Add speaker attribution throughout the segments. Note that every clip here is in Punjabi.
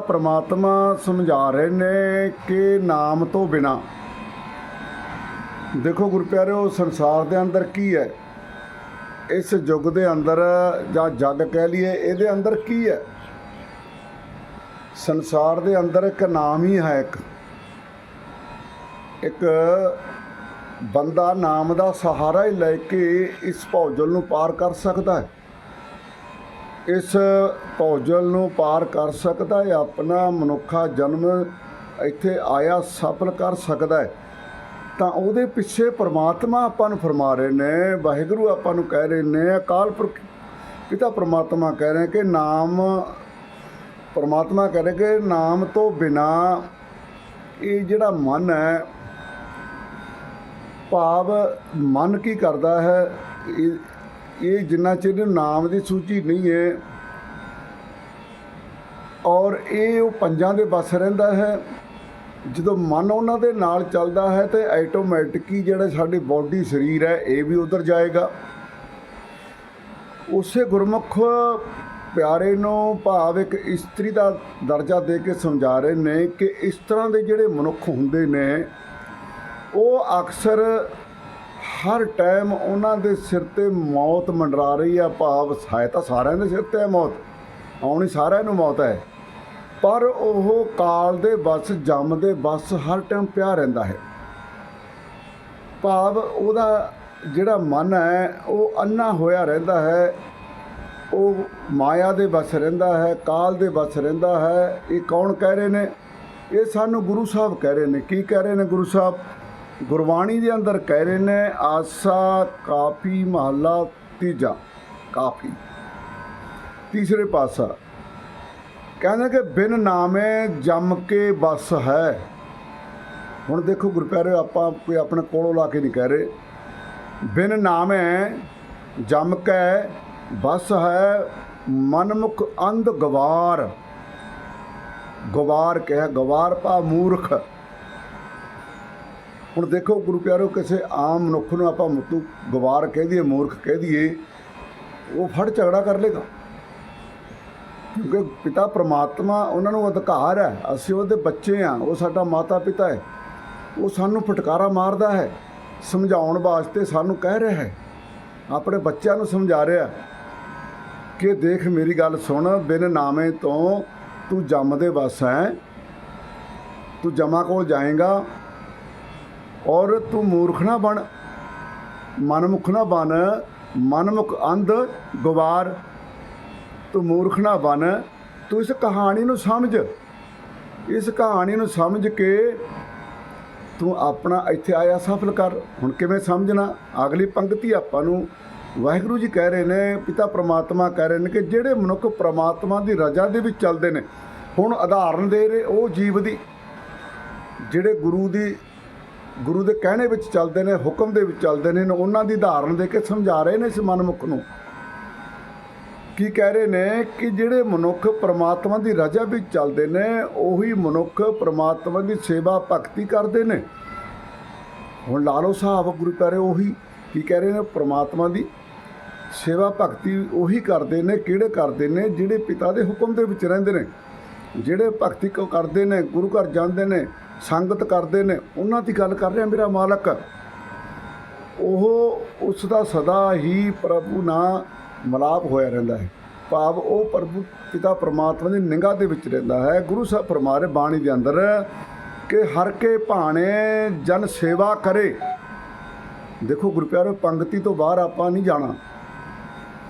Speaker 1: ਪ੍ਰਮਾਤਮਾ ਸਮਝਾ ਰਹੇ ਨੇ ਕਿ ਨਾਮ ਤੋਂ ਬਿਨਾ। ਦੇਖੋ ਗੁਰੂ ਸੰਸਾਰ ਦੇ ਅੰਦਰ ਕੀ ਹੈ? ਇਸ ਯੁੱਗ ਦੇ ਅੰਦਰ ਜਾਂ ਜੱਗ ਕਹਿ ਲਈਏ, ਇਹਦੇ ਅੰਦਰ ਕੀ ਹੈ? ਸੰਸਾਰ ਦੇ ਅੰਦਰ ਇੱਕ ਨਾਮ ਹੀ ਹੈ ਇੱਕ। ਇੱਕ ਬੰਦਾ ਨਾਮ ਦਾ ਸਹਾਰਾ ਹੀ ਲੈ ਕੇ ਇਸ ਭੌਜਲ ਨੂੰ ਪਾਰ ਕਰ ਸਕਦਾ ਹੈ। ਇਸ ਭੌਜਲ ਨੂੰ ਪਾਰ ਕਰ ਸਕਦਾ ਹੈ, ਆਪਣਾ ਮਨੁੱਖਾ ਜਨਮ ਇੱਥੇ ਆਇਆ ਸਫਲ ਕਰ ਸਕਦਾ ਹੈ। ਤਾਂ ਉਹਦੇ ਪਿੱਛੇ ਪ੍ਰਮਾਤਮਾ ਆਪਾਂ ਨੂੰ ਫਰਮਾ ਰਹੇ ਨੇ, ਵਾਹਿਗੁਰੂ ਆਪਾਂ ਨੂੰ ਕਹਿ ਰਹੇ ਨੇ, ਅਕਾਲ ਪੁਰਖ ਪਿਤਾ ਪ੍ਰਮਾਤਮਾ ਕਹਿ ਰਹੇ ਕਿ ਨਾਮ, ਪ੍ਰਮਾਤਮਾ ਕਹਿ ਰਹੇ ਕਿ ਨਾਮ ਤੋਂ ਬਿਨਾ ਇਹ ਜਿਹੜਾ ਮਨ ਹੈ, ਭਾਵ ਮਨ ਕੀ ਕਰਦਾ ਹੈ ਇਹ ਜਿੰਨਾ ਚਿਰ ਨਾਮ ਦੀ ਸੂਚੀ ਨਹੀਂ ਹੈ ਔਰ ਇਹ ਉਹ ਪੰਜਾਂ ਦੇ ਬਸ ਰਹਿੰਦਾ ਹੈ, ਜਦੋਂ ਮਨ ਉਹਨਾਂ ਦੇ ਨਾਲ ਚੱਲਦਾ ਹੈ ਤੇ ਆਟੋਮੈਟਿਕ ਹੀ ਜਿਹੜਾ ਸਾਡੀ ਬਾਡੀ ਸਰੀਰ ਹੈ, ਇਹ ਵੀ ਉਧਰ ਜਾਏਗਾ। ਉਸੇ ਗੁਰਮੁਖ ਪਿਆਰੇ ਨੂੰ ਭਾਵ ਇੱਕ ਇਸਤਰੀ ਦਾ ਦਰਜਾ ਦੇ ਕੇ ਸਮਝਾ ਰਹੇ ਨੇ ਕਿ ਇਸ ਤਰ੍ਹਾਂ ਦੇ ਜਿਹੜੇ ਮਨੁੱਖ ਹੁੰਦੇ ਨੇ, ਉਹ ਅਕਸਰ ਹਰ ਟਾਈਮ ਉਹਨਾਂ ਦੇ ਸਿਰ ਤੇ ਮੌਤ ਮੰਡਰਾ ਰਹੀ ਆ, ਭਾਵ ਸਹਾਇਤਾ ਸਾਰਿਆਂ ਦੇ ਸਿਰ ਤੇ ਹੈ ਮੌਤ। ਆਉਣੀ ਸਾਰਿਆਂ ਨੂੰ ਮੌਤ ਹੈ। ਪਰ ਉਹ ਕਾਲ ਦੇ ਬਸ ਜੰਮ ਦੇ ਬਸ ਹਰ ਟਾਈਮ ਪਿਆ ਰਹਿੰਦਾ ਹੈ। ਭਾਵ ਉਹਦਾ ਜਿਹੜਾ ਮਨ ਹੈ, ਉਹ ਅੰਨਾ ਹੋਇਆ ਰਹਿੰਦਾ ਹੈ। ਉਹ ਮਾਇਆ ਦੇ ਬਸ ਰਹਿੰਦਾ ਹੈ, ਕਾਲ ਦੇ ਬਸ ਰਹਿੰਦਾ ਹੈ। ਇਹ ਕੌਣ ਕਹਿ ਰਹੇ ਨੇ? ਇਹ ਸਾਨੂੰ ਗੁਰੂ ਸਾਹਿਬ ਕਹਿ ਰਹੇ ਨੇ। ਕੀ ਕਹਿ ਰਹੇ ਨੇ ਗੁਰੂ ਸਾਹਿਬ? ਗੁਰਬਾਣੀ ਦੇ ਅੰਦਰ ਕਹਿ ਰਹੇ ਨੇ, ਆਸਾ ਕਾਫੀ ਮਹੱਲਾ ਤੀਜਾ, ਕਾਫੀ। ਤੀਸਰੇ ਪਾਸਾ, ਕਹਿੰਦੇ ਕਿ ਬਿਨ ਨਾਮੇ ਜੰਮ ਕੇ ਬਸ ਹੈ। ਹੁਣ ਦੇਖੋ ਗੁਰਪਿਆਰੇ ਆਪਾਂ ਕੋਈ ਆਪਣੇ ਕੋਲੋਂ ਲਾ ਕੇ ਨਹੀਂ ਕਹਿ ਰਹੇ। ਬਿਨ ਨਾਮੇ ਜੰਮ ਕੇ ਬਸ ਹੈ, ਮਨਮੁਖ ਅੰਧ ਗਵਾਰ। ਗਵਾਰ ਕਹਿ, ਗਵਾਰ ਪਾ ਮੂਰਖ। ਹੁਣ ਦੇਖੋ ਗੁਰੂ ਪਿਆਰੋ, ਕਿਸੇ ਆਮ ਮਨੁੱਖ ਨੂੰ ਆਪਾਂ ਮੁੱਤੂ ਗਵਾਰ ਕਹਿ ਦਈਏ, ਮੂਰਖ ਕਹਿ ਦਈਏ, ਉਹ ਫੜ ਝਗੜਾ ਕਰ ਲੇਗਾ। ਕਿਉਂਕਿ ਪਿਤਾ ਪ੍ਰਮਾਤਮਾ ਉਹਨਾਂ ਨੂੰ ਅਧਿਕਾਰ ਹੈ, ਅਸੀਂ ਉਹਦੇ ਬੱਚੇ ਆ ਉਹ ਸਾਡਾ ਮਾਤਾ ਪਿਤਾ ਹੈ। ਉਹ ਸਾਨੂੰ ਫਟਕਾਰਾ ਮਾਰਦਾ ਹੈ, ਸਮਝਾਉਣ ਵਾਸਤੇ ਸਾਨੂੰ ਕਹਿ ਰਿਹਾ ਹੈ। ਆਪਣੇ ਬੱਚਿਆਂ ਨੂੰ ਸਮਝਾ ਰਿਹਾ ਕਿ ਦੇਖ ਮੇਰੀ ਗੱਲ ਸੁਣ, ਬਿਨ ਨਾਮੇ ਤੋਂ ਤੂੰ ਜੰਮ ਦੇ ਵਸ ਹੈ। ਤੂੰ ਜਮਾ ਕੋਲ ਜਾਏਗਾ ਔਰ ਤੂੰ ਮੂਰਖ ਨਾ ਬਣ, ਮਨਮੁਖ ਨਾ ਬਣ, ਮਨਮੁਖ ਅੰਧ ਗਵਾਰ। ਤੂੰ ਮੂਰਖ ਨਾ ਬਣ, ਤੂੰ ਇਸ ਕਹਾਣੀ ਨੂੰ ਸਮਝ। ਇਸ ਕਹਾਣੀ ਨੂੰ ਸਮਝ ਕੇ ਤੂੰ ਆਪਣਾ ਇੱਥੇ ਆਇਆ ਸਫਲ ਕਰ। ਹੁਣ ਕਿਵੇਂ ਸਮਝਣਾ? ਅਗਲੀ ਪੰਕਤੀ ਆਪਾਂ ਨੂੰ ਵਾਹਿਗੁਰੂ ਜੀ ਕਹਿ ਰਹੇ ਨੇ, ਪਿਤਾ ਪ੍ਰਮਾਤਮਾ ਕਹਿ ਰਹੇ ਨੇ ਕਿ ਜਿਹੜੇ ਮਨੁੱਖ ਪ੍ਰਮਾਤਮਾ ਦੀ ਰਜ਼ਾ ਦੇ ਵਿੱਚ ਚੱਲਦੇ ਨੇ, ਹੁਣ ਉਦਾਹਰਨ ਦੇ ਰਹੇ ਉਹ ਜੀਵ ਦੀ, ਜਿਹੜੇ ਗੁਰੂ ਦੀ ਗੁਰੂ ਦੇ ਕਹਿਣੇ ਵਿੱਚ ਚੱਲਦੇ ਨੇ, ਹੁਕਮ ਦੇ ਵਿੱਚ ਚੱਲਦੇ ਨੇ ਉਹਨਾਂ ਦੀ ਉਦਾਹਰਨ ਦੇ ਕੇ ਸਮਝਾ ਰਹੇ ਨੇ ਇਸ ਮਨਮੁਖ ਨੂੰ। ਕੀ ਕਹਿ ਰਹੇ ਨੇ ਕਿ ਜਿਹੜੇ ਮਨੁੱਖ ਪ੍ਰਮਾਤਮਾ ਦੀ ਰਜ਼ਾ ਵਿੱਚ ਚੱਲਦੇ ਨੇ, ਉਹੀ ਮਨੁੱਖ ਪ੍ਰਮਾਤਮਾ ਦੀ ਸੇਵਾ ਭਗਤੀ ਕਰਦੇ ਨੇ। ਹੁਣ ਲਾ ਲਓ ਸਾਹਿਬ, ਗੁਰੂ ਪਿਆਰੇ, ਉਹੀ ਕੀ ਕਹਿ ਰਹੇ ਨੇ? ਪ੍ਰਮਾਤਮਾ ਦੀ ਸੇਵਾ ਭਗਤੀ ਉਹੀ ਕਰਦੇ ਨੇ, ਕਿਹੜੇ ਕਰਦੇ ਨੇ? ਜਿਹੜੇ ਪਿਤਾ ਦੇ ਹੁਕਮ ਦੇ ਵਿੱਚ ਰਹਿੰਦੇ ਨੇ, ਜਿਹੜੇ ਭਗਤੀ ਕੋ, ਕਰਦੇ ਨੇ, ਗੁਰੂ ਘਰ ਜਾਂਦੇ ਨੇ ਸੰਗਤ ਕਰਦੇ ਨੇ, ਉਹਨਾਂ ਦੀ ਗੱਲ ਕਰ ਰਿਹਾ ਮੇਰਾ ਮਾਲਕ। ਉਹ ਉਸ ਦਾ ਸਦਾ ਹੀ ਪ੍ਰਭੂ ਨਾਲ ਮਲਾਪ ਹੋਇਆ ਰਹਿੰਦਾ ਹੈ। ਭਾਵ ਉਹ ਪ੍ਰਭੂ ਪਿਤਾ ਪਰਮਾਤਮਾ ਦੀ ਨਿਗਾਹ ਦੇ ਵਿੱਚ ਰਹਿੰਦਾ ਹੈ। ਗੁਰੂ ਸਾਹਿਬ ਫਰਮਾਰੇ ਬਾਣੀ ਦੇ ਅੰਦਰ ਕਿ ਹਰ ਕੇ ਭਾਣੇ ਜਨ ਸੇਵਾ ਕਰੇ। ਦੇਖੋ ਗੁਰੂ ਪਿਆਰੋ ਪੰਕਤੀ ਤੋਂ ਬਾਹਰ ਆਪਾਂ ਨਹੀਂ ਜਾਣਾ।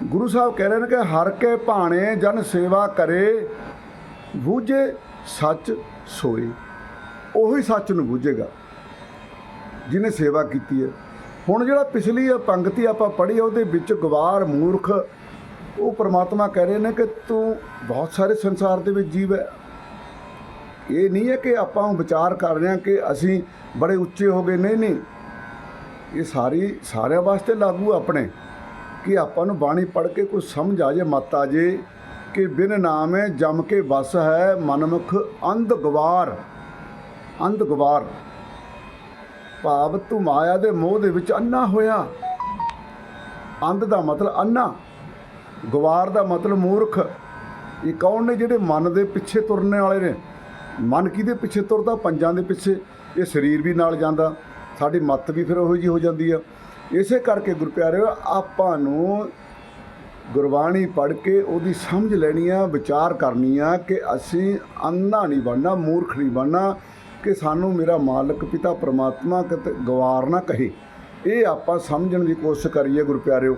Speaker 1: ਗੁਰੂ ਸਾਹਿਬ ਕਹਿ ਰਹੇ ਨੇ ਕਿ ਹਰ ਕੇ ਭਾਣੇ ਜਨ ਸੇਵਾ ਕਰੇ, ਬੂਝੇ ਸੱਚ ਸੋਏ। ਉਹੀ ਸੱਚ ਨੂੰ ਬੂਝੇਗਾ, ਜਿਹਨੇ ਸੇਵਾ ਕੀਤੀ ਹੈ। ਹੁਣ ਜਿਹੜਾ ਪਿਛਲੀ ਪੰਗਤੀ ਆਪਾਂ ਪੜ੍ਹੀ ਉਹਦੇ ਵਿੱਚ ਗਵਾਰ ਮੂਰਖ, ਉਹ ਪ੍ਰਮਾਤਮਾ ਕਹਿ ਰਹੇ ਨੇ ਕਿ ਤੂੰ ਬਹੁਤ ਸਾਰੇ ਸੰਸਾਰ ਦੇ ਵਿੱਚ ਜੀਵ ਹੈ। ਇਹ ਨਹੀਂ ਹੈ ਕਿ ਆਪਾਂ ਵਿਚਾਰ ਕਰ ਰਹੇ ਹਾਂ ਕਿ ਅਸੀਂ ਬੜੇ ਉੱਚੇ ਹੋ ਗਏ। ਨਹੀਂ ਨਹੀਂ। ਇਹ ਸਾਰੀ, ਸਾਰਿਆਂ ਵਾਸਤੇ ਲਾਗੂ ਆਪਣੇ, ਕਿ ਆਪਾਂ ਨੂੰ ਬਾਣੀ ਪੜ੍ਹ ਕੇ ਕੋਈ ਸਮਝ ਆ ਜੇ, ਮਤ ਆ ਜੇ ਕਿ ਬਿਨ ਨਾਮੇ ਜਮ ਕੇ ਵਸ ਹੈ ਮਨਮੁਖ ਅੰਧ ਗਵਾਰ। ਅੰਧ ਗਵਾਰ ਭਾਵ ਤੂੰ ਮਾਇਆ ਦੇ ਮੋਹ ਦੇ ਵਿੱਚ ਅੰਨਾ ਹੋਇਆ। ਅੰਧ ਦਾ ਮਤਲਬ ਅੰਨਾ ਗਵਾਰ ਦਾ ਮਤਲਬ ਮੂਰਖ। ਇਹ ਕੌਣ ਨੇ ਜਿਹੜੇ ਮਨ ਦੇ ਪਿੱਛੇ ਤੁਰਨੇ ਵਾਲੇ ਨੇ? ਮਨ ਕਿਹਦੇ ਪਿੱਛੇ ਤੁਰਦਾ? ਪੰਜਾਂ ਦੇ ਪਿੱਛੇ। ਇਹ ਸਰੀਰ ਵੀ ਨਾਲ ਜਾਂਦਾ। ਸਾਡੀ ਮੱਤ ਵੀ ਫਿਰ ਉਹੋ ਜਿਹੀ ਹੋ ਜਾਂਦੀ ਆ। ਇਸੇ ਕਰਕੇ ਗੁਰੂ ਪਿਆਰਿਓ, ਆਪਾਂ ਨੂੰ ਗੁਰਬਾਣੀ ਪੜ੍ਹ ਕੇ ਉਹਦੀ ਸਮਝ ਲੈਣੀ ਆ, ਵਿਚਾਰ ਕਰਨੀ ਆ ਕਿ ਅਸੀਂ ਅੰਨਾ ਨਹੀਂ ਬਣਨਾ, ਮੂਰਖ ਨਹੀਂ ਬਣਨਾ। ਕਿ ਸਾਨੂੰ ਮੇਰਾ ਮਾਲਕ ਪਿਤਾ ਪ੍ਰਮਾਤਮਾ ਕਿਤੇ ਗਵਾਰ ਨਾ ਕਹੇ। ਇਹ ਆਪਾਂ ਸਮਝਣ ਦੀ ਕੋਸ਼ਿਸ਼ ਕਰੀਏ ਗੁਰੂ ਪਿਆਰਿਓ